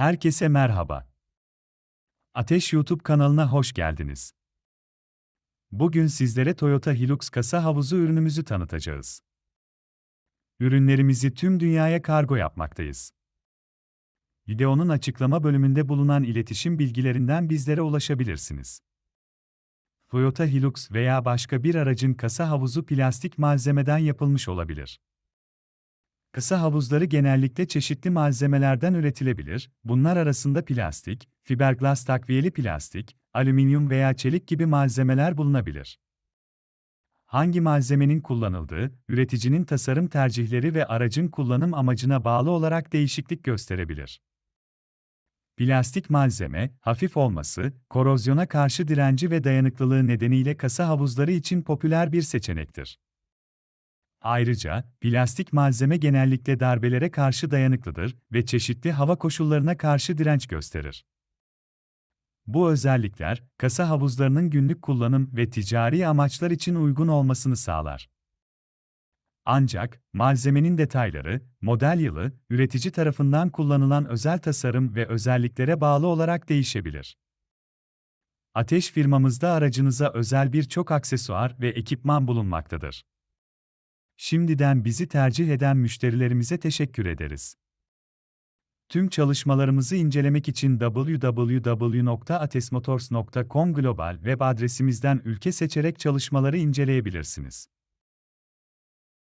Herkese merhaba. Ateş YouTube kanalına hoş geldiniz. Bugün sizlere Toyota Hilux kasa havuzu ürünümüzü tanıtacağız. Ürünlerimizi tüm dünyaya kargo yapmaktayız. Videonun açıklama bölümünde bulunan iletişim bilgilerinden bizlere ulaşabilirsiniz. Toyota Hilux veya başka bir aracın kasa havuzu plastik malzemeden yapılmış olabilir. Kısa havuzları genellikle çeşitli malzemelerden üretilebilir, bunlar arasında plastik, fiberglass takviyeli plastik, alüminyum veya çelik gibi malzemeler bulunabilir. Hangi malzemenin kullanıldığı, üreticinin tasarım tercihleri ve aracın kullanım amacına bağlı olarak değişiklik gösterebilir. Plastik malzeme, hafif olması, korozyona karşı direnci ve dayanıklılığı nedeniyle kasa havuzları için popüler bir seçenektir. Ayrıca, plastik malzeme genellikle darbelere karşı dayanıklıdır ve çeşitli hava koşullarına karşı direnç gösterir. Bu özellikler, kasa havuzlarının günlük kullanım ve ticari amaçlar için uygun olmasını sağlar. Ancak, malzemenin detayları, model yılı, üretici tarafından kullanılan özel tasarım ve özelliklere bağlı olarak değişebilir. Ateş firmamızda aracınıza özel birçok aksesuar ve ekipman bulunmaktadır. Şimdiden bizi tercih eden müşterilerimize teşekkür ederiz. Tüm çalışmalarımızı incelemek için www.atesmotors.com global web adresimizden ülke seçerek çalışmaları inceleyebilirsiniz.